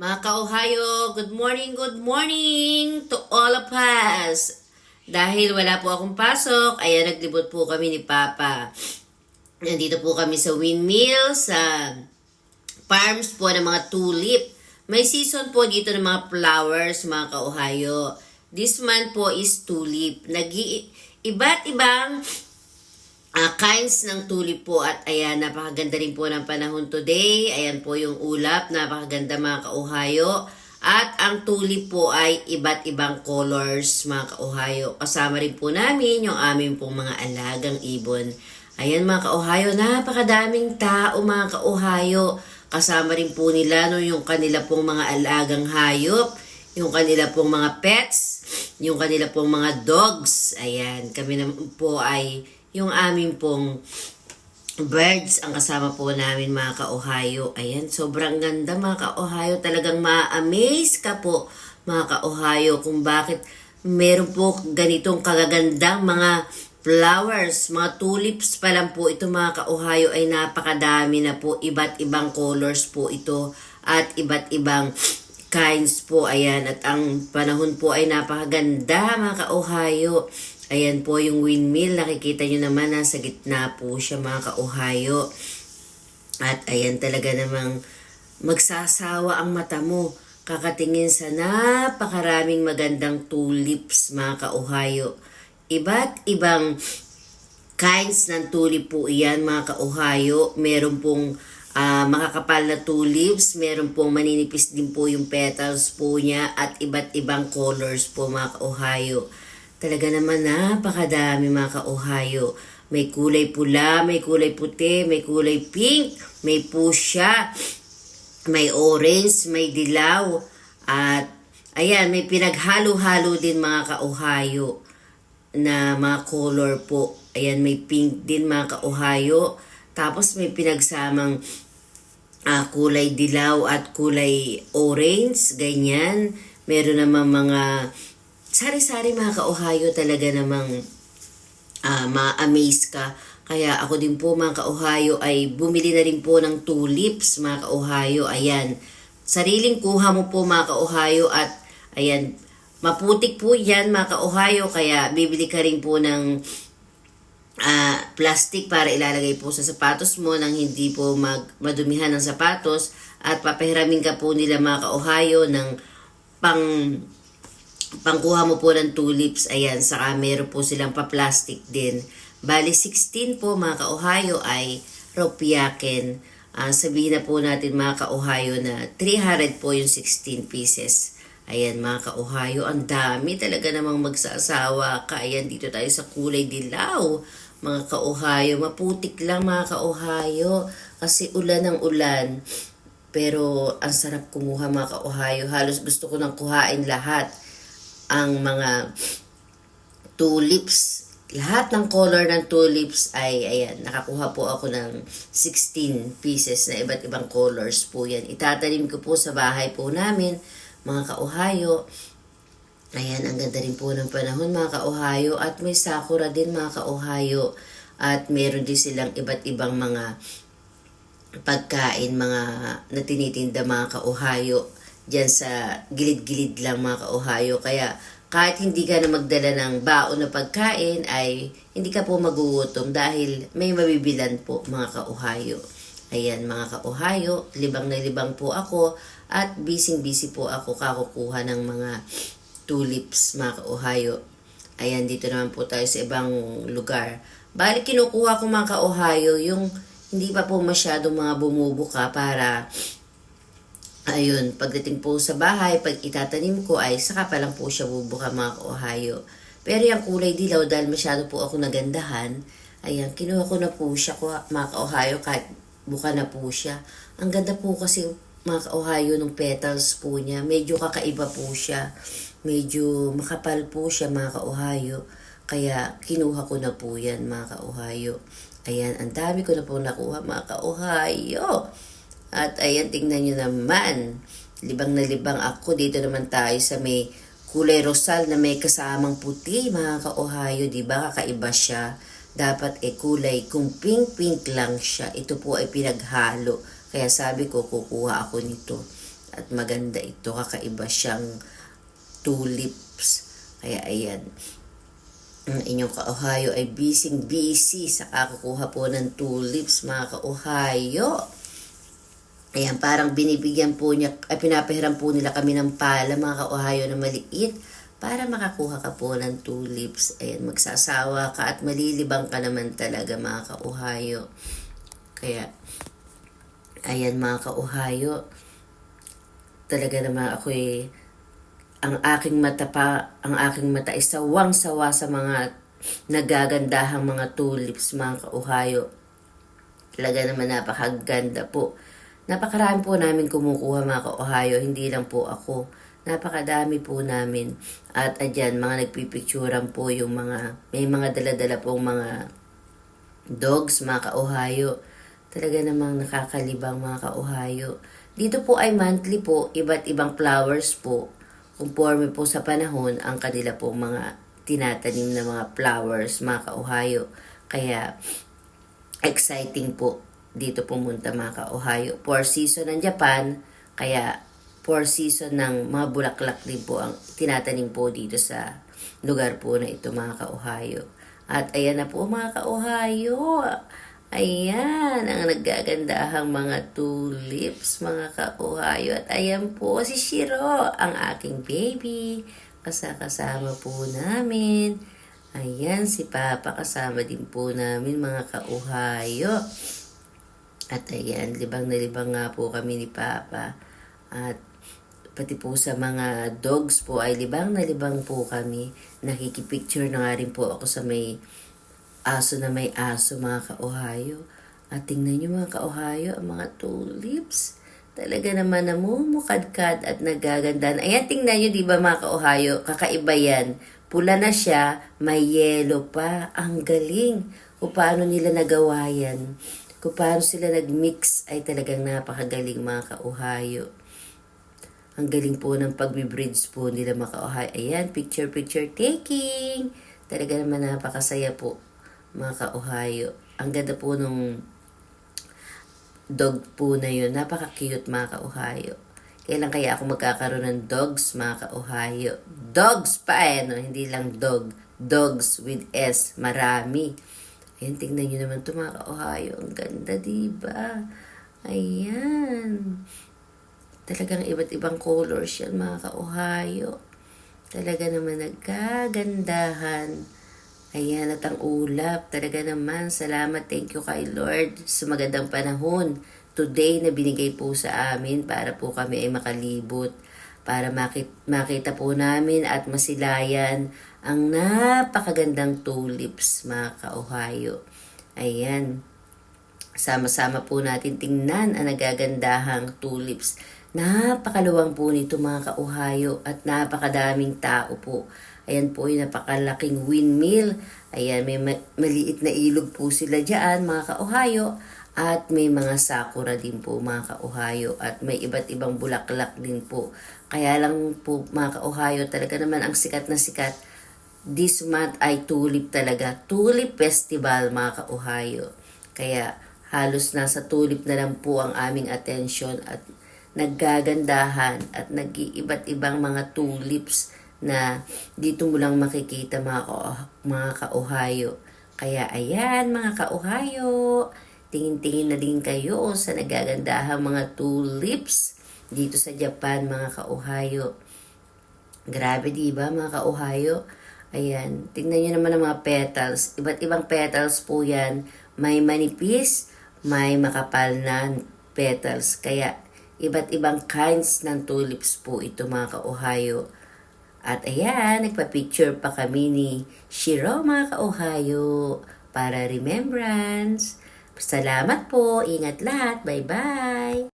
Mga ka-Ohio, good morning, good morning to all of us. Dahil wala po akong pasok, ayan, naglibot po kami ni Papa. Nandito po kami sa windmill, sa farms po ng mga tulip. May season po dito ng mga flowers, mga ka-Ohio. This month po is tulip. Nagi iba't ibang Ah, kinds ng tulip po at ayan, napakaganda rin po ng panahon today. Ayan po yung ulap, napakaganda mga ka-Ohio. At ang tulip po ay iba't ibang colors mga ka-Ohio. Kasama rin po namin yung aming pong mga alagang ibon. Ayan mga ka-Ohio, napakadaming tao mga ka-Ohio. Kasama rin po nila no, yung kanila pong mga alagang hayop, yung kanila pong mga pets, yung kanila pong mga dogs. Ayan, kami naman po ay yung aming pong birds ang kasama po namin mga ka-Ohio. Ayan, sobrang ganda mga ka-Ohio. Talagang ma-amaze ka po mga ka-Ohio kung bakit meron po ganitong kagagandang mga flowers, mga tulips pa lang po ito mga ka-Ohio ay napakadami na po. Iba't ibang colors po ito at iba't ibang kinds po. Ayan, at ang panahon po ay napakaganda mga ka-Ohio. Ayan po yung windmill. Nakikita nyo naman nasa gitna po siya mga ka-Ohio. At ayan talaga namang magsasawa ang mata mo. Kakatingin sa napakaraming magandang tulips mga ka-Ohio. Iba't ibang kinds ng tulip po iyan mga ka-Ohio. Meron pong ah, makakapal na tulips, meron pong maninipis din po yung petals po niya at iba't ibang colors po mga ka-Ohio. Talaga naman napakadami mga ka-Ohio. May kulay pula, may kulay puti, may kulay pink, may pusya, may orange, may dilaw, at ayan, may pinaghalo-halo din mga ka-Ohio na mga color po. Ayan, may pink din mga ka-Ohio. Tapos may pinagsamang ah, kulay dilaw at kulay orange, ganyan. Meron namang mga sari-sari mga ka-Ohio talaga namang ah, ma-amaze ka. Kaya ako din po mga ka-Ohio ay bumili na rin po ng tulips mga ka-Ohio. Ayan, sariling kuha mo po mga ka-Ohio at ayan, maputik po yan mga ka-Ohio. Kaya bibili ka rin po ng ah, plastic para ilalagay po sa sapatos mo nang hindi po mag madumihan ng sapatos at papahiramin ka po nila mga ka-Ohio ng pang pangkuha mo po ng tulips, ayan, saka meron po silang pa-plastic din. Bali, 16 po mga ka-Ohio ay ropyaken. Ah, sabihin na po natin mga ka-Ohio na 300 po yung 16 pieces. Ayan mga ka-Ohio, ang dami talaga namang magsasawa ka. Dito tayo sa kulay dilaw. Mga ka-Ohio, maputik lang mga ka-Ohio. Kasi ulan ng ulan. Pero ang sarap kumuha mga ka-Ohio. Halos gusto ko nang kuhain lahat ang mga tulips. Lahat ng color ng tulips ay, ayan, nakakuha po ako ng 16 pieces na iba't ibang colors po yan. Itatanim ko po sa bahay po namin, mga ka-Ohio. Ayan, ang ganda rin po ng panahon, mga ka-Ohio. At may sakura din, mga ka-Ohio. At meron din silang iba't ibang mga pagkain, mga na tinitinda, mga ka-Ohio dyan sa gilid-gilid lang mga ka-Ohio. Kaya kahit hindi ka na magdala ng baon na pagkain ay hindi ka po magugutom dahil may mabibilan po mga ka-Ohio. Ayan mga ka-Ohio, libang na libang po ako at busy-busy po ako kakukuha ng mga tulips mga ka-Ohio. Ayan, dito naman po tayo sa ibang lugar. Bali, kinukuha ko mga ka-Ohio yung hindi pa po masyadong mga bumubuka para Ayun, pagdating po sa bahay, pag itatanim ko ay saka pa lang po siya bubuka mga ka-Ohio. Pero yung kulay dilaw dahil masyado po ako nagandahan, ayan, kinuha ko na po siya ko, mga ka-Ohio kahit buka na po siya. Ang ganda po kasi mga ka-Ohio ng petals po niya. Medyo kakaiba po siya. Medyo makapal po siya mga ka-Ohio. Kaya kinuha ko na po yan mga ka-Ohio. Ayan, ang dami ko na po nakuha mga ka-Ohio. At ayan, tingnan nyo naman. Libang na libang ako. Dito naman tayo sa may kulay rosal na may kasamang puti, mga ka-Ohio. Diba? Kakaiba siya. Dapat eh kulay, kung pink-pink lang siya, ito po ay pinaghalo. Kaya sabi ko, kukuha ako nito. At maganda ito, kakaiba siyang tulips. Kaya ayan, ang inyong ka-Ohio ay busy busy sa kakukuha po ng tulips, mga ka-Ohio. Ayan, parang binibigyan po niya, ay pinapahiram po nila kami ng pala, mga ka-Ohio na maliit, para makakuha ka po ng tulips. Ayan, magsasawa ka at malilibang ka naman talaga, mga ka-Ohio. Kaya, ayan mga ka-Ohio, talaga naman ako eh, ang aking mata pa, ang aking mata ay sawang-sawa sa mga nagagandahang mga tulips, mga ka-Ohio. Talaga naman napakaganda po. Napakarami po namin kumukuha mga ka-Ohio, hindi lang po ako. Napakadami po namin. At adyan, mga nagpipicturan po yung mga, may mga dala-dala pong mga dogs, mga ka-Ohio. Talaga namang nakakalibang mga ka-Ohio. Dito po ay monthly po, iba't ibang flowers po. Conforme po sa panahon ang kanila po mga tinatanim na mga flowers, mga ka-Ohio. Kaya, exciting po dito pumunta mga ka-Ohio. Four season ng Japan, kaya four season ng mga bulaklak din po ang tinatanim po dito sa lugar po na ito mga ka-Ohio. At ayan na po mga ka-Ohio. Ayan, ang naggagandahang mga tulips, mga ka-Ohio. At ayan po si Shiro, ang aking baby. Kasakasama po namin. Ayan, si Papa kasama din po namin mga ka-Ohio. At ayan, libang na libang nga po kami ni Papa. At pati po sa mga dogs po ay libang na libang po kami. Nakikipicture na nga rin po ako sa may aso na may aso mga ka-Ohio. At tingnan nyo mga ka-Ohio, ang mga tulips. Talaga naman namumukadkad at nagaganda. Ayan, tingnan nyo, di ba mga ka-Ohio, kakaiba yan. Pula na siya, may yellow pa. Ang galing. Kung paano nila nagawa yan. Kung paano sila nag-mix ay talagang napakagaling mga ka-Ohio. Ang galing po ng pagbibridge po nila mga ka-Ohio. Ayan, picture-picture taking. Talaga naman napakasaya po mga ka-Ohio. Ang ganda po nung dog po na yun. Napaka-cute mga ka-Ohio. Kailan kaya ako magkakaroon ng dogs mga ka-Ohio? Dogs pa eh, no? Hindi lang dog. Dogs with S. Marami. Ayan, tingnan nyo naman ito mga ka-Ohio. Ang ganda, diba? Ayan. Talagang iba't ibang colors yan mga ka-Ohio. Talaga naman nagkagandahan. Ayan, at ang ulap, talaga naman, salamat, thank you kay Lord sa magandang panahon. Today na binigay po sa amin para po kami ay makalibot. Para makita, po namin at masilayan ang napakagandang tulips, mga ka-Ohio. Ayan, sama-sama po natin tingnan ang nagagandahang tulips. Napakaluwang po nito mga ka-Ohio at napakadaming tao po. Ayan po yung napakalaking windmill. Ayan, may ma- maliit na ilog po sila dyan, mga ka-Ohio. At may mga sakura din po, mga ka-Ohio. At may iba't ibang bulaklak din po. Kaya lang po, mga ka-Ohio, talaga naman ang sikat na sikat. This month ay tulip talaga. Tulip Festival, mga ka-Ohio. Kaya halos nasa tulip na lang po ang aming attention at naggagandahan at nag-iiba't ibang mga tulips na dito mo lang makikita mga, ka- mga ka-Ohio. Kaya ayan mga ka-Ohio, tingin-tingin na din kayo sa nagagandahang mga tulips dito sa Japan mga ka-Ohio. Grabe di ba mga ka-Ohio? Ayan, tingnan nyo naman ang mga petals. Iba't ibang petals po yan. May manipis, may makapal na petals. Kaya iba't ibang kinds ng tulips po ito mga ka-Ohio. At ayan, nagpa-picture pa kami ni Shiro mga ka-Ohio para remembrance. Salamat po. Ingat lahat. Bye-bye.